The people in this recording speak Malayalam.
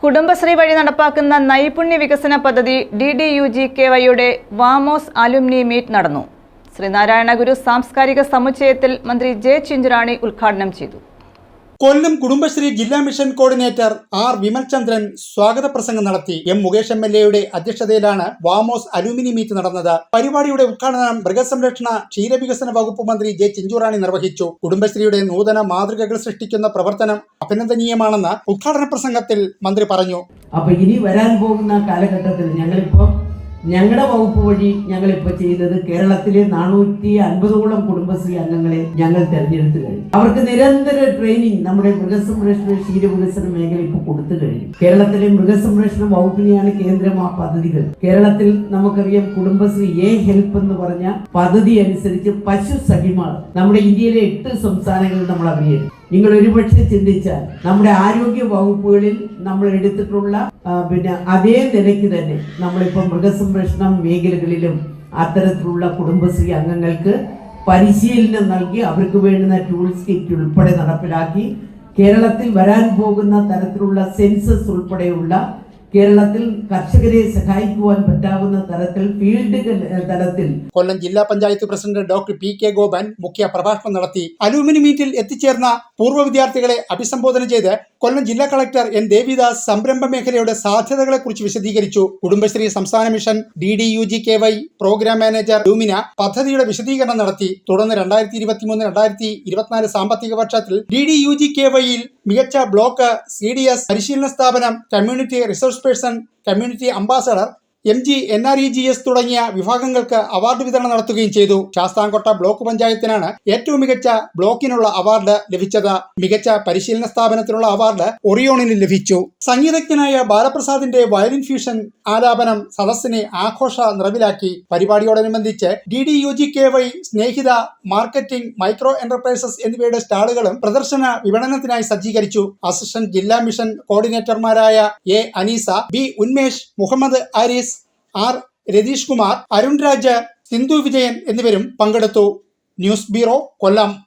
കുടുംബശ്രീ വഴി നടപ്പാക്കുന്ന നൈപുണ്യ വികസന പദ്ധതി D D U G K വൈയുടെ വാമോസ് അലുമിനി മീറ്റ് നടന്നു. ശ്രീനാരായണ ഗുരു സാംസ്കാരിക സമുച്ചയത്തിൽ മന്ത്രി ജെ ചിഞ്ചുറാണി ഉദ്ഘാടനം ചെയ്തു. കൊല്ലം കുടുംബശ്രീ ജില്ലാ മിഷൻ കോർഡിനേറ്റർ ആർ വിമൽചന്ദ്രൻ സ്വാഗത പ്രസംഗം നടത്തി. എം മുകേഷ് എം എൽ എയുടെ അധ്യക്ഷതയിലാണ് വാമോസ് അലൂമിനി മീറ്റ് നടന്നത്. പരിപാടിയുടെ ഉദ്ഘാടനം മൃഗസംരക്ഷണ ക്ഷീരവികസന വകുപ്പ് മന്ത്രി ജെ ചിഞ്ചുറാണി നിർവഹിച്ചു. കുടുംബശ്രീയുടെ നൂതന മാതൃകകൾ സൃഷ്ടിക്കുന്ന പ്രവർത്തനം അഭിനന്ദനീയമാണെന്ന് ഉദ്ഘാടന പ്രസംഗത്തിൽ മന്ത്രി പറഞ്ഞു. അപ്പൊ ഇനി വരാൻ പോകുന്ന കാലഘട്ടത്തിൽ ഞങ്ങളിപ്പോൾ ഞങ്ങളുടെ വകുപ്പ് വഴി ഞങ്ങൾ ഇപ്പോൾ ചെയ്യുന്നത് കേരളത്തിലെ നാനൂറ്റി അൻപതോളം കുടുംബശ്രീ അംഗങ്ങളെ ഞങ്ങൾ തെരഞ്ഞെടുത്തു കഴിഞ്ഞു. അവർക്ക് നിരന്തര ട്രെയിനിങ് നമ്മുടെ മൃഗസംരക്ഷണ ക്ഷീരവികസന മേഖല ഇപ്പോൾ കൊടുത്തു കഴിഞ്ഞു. കേരളത്തിലെ മൃഗസംരക്ഷണ വകുപ്പിനെയാണ് കേന്ദ്രം ആ പദ്ധതികൾ കേരളത്തിൽ നമുക്കറിയാം കുടുംബശ്രീ എ ഹെൽപ്പ് എന്ന് പറഞ്ഞ പദ്ധതി അനുസരിച്ച് പശു സഖിമാർ നമ്മുടെ ഇന്ത്യയിലെ എട്ട് സംസ്ഥാനങ്ങളിൽ നമ്മൾ അറിയുന്നു നിങ്ങൾ ഒരുപക്ഷെ ചിന്തിച്ചാൽ നമ്മുടെ ആരോഗ്യ വകുപ്പുകളിൽ നമ്മൾ എടുത്തിട്ടുള്ള പിന്നെ അതേ നിലയ്ക്ക് തന്നെ നമ്മളിപ്പോൾ മൃഗസംരക്ഷണം മേഖലകളിലും അത്തരത്തിലുള്ള കുടുംബശ്രീ അംഗങ്ങൾക്ക് പരിശീലനം നൽകി അവർക്ക് വേണ്ടുന്ന ടൂൾസ് കിറ്റ് ഉൾപ്പെടെ നടപ്പിലാക്കി കേരളത്തിൽ വരാൻ പോകുന്ന തരത്തിലുള്ള സെൻസസ് ഉൾപ്പെടെയുള്ള കേരളത്തിൽ കർഷകരെ സഹായിക്കുവാൻ പറ്റാവുന്ന തരത്തിൽ ഫീൽഡ് തലത്തിൽ കൊല്ലം ജില്ലാ panchayat president doctor P K Gopan മുഖ്യ പ്രഭാഷണം നടത്തി. അലൂമിനി മീറ്റിൽ എത്തിച്ചേർന്ന പൂർവ വിദ്യാർത്ഥികളെ അഭിസംബോധന ചെയ്ത് കൊല്ലം ജില്ലാ കളക്ടർ എൻ ദേവിദാസ് സംരംഭ മേഖലയുടെ സാധ്യതകളെക്കുറിച്ച് വിശദീകരിച്ചു. കുടുംബശ്രീ സംസ്ഥാന mission D D U G K Y programme manager Lumina പദ്ധതിയുടെ വിശദീകരണം നടത്തി. തുടർന്ന് രണ്ടായിരത്തി ഇരുപത്തിമൂന്ന് രണ്ടായിരത്തി ഇരുപത്തിനാല് സാമ്പത്തിക വർഷത്തിൽ D D U G K വൈയിൽ മികച്ച ബ്ലോക്ക് സി ഡി എസ് പരിശീലന സ്ഥാപനം community resource person community ambassador M G N R E G S തുടങ്ങിയ വിഭാഗങ്ങൾക്ക് അവാർഡ് വിതരണം നടത്തുകയും ചെയ്തു. ശാസ്താംകോട്ട ബ്ലോക്ക് പഞ്ചായത്തിനാണ് ഏറ്റവും മികച്ച ബ്ലോക്കിനുള്ള അവാർഡ് ലഭിച്ചത്. മികച്ച പരിശീലന സ്ഥാപനത്തിനുള്ള അവാർഡ് ഒറിയോണിന് ലഭിച്ചു. സംഗീതജ്ഞനായ ബാലപ്രസാദിന്റെ വയലിൻ ഫ്യൂഷൻ ആലാപനം സദസ്സിനെ ആഘോഷ നിറവിലാക്കി. പരിപാടിയോടനുബന്ധിച്ച് D D U G K Y Snehitha marketing micro enterprises എന്നിവയുടെ സ്റ്റാളുകളും പ്രദർശന വിപണനത്തിനായി സജ്ജീകരിച്ചു. അസിസ്റ്റന്റ് ജില്ലാ mission കോർഡിനേറ്റർമാരായ A Aneesa B Unmesh Muhammad Aris R Ratheesh Kumar Arun Raj Sindhu Vijayan എന്നിവരും പങ്കെടുത്തു. News bureau Kollam.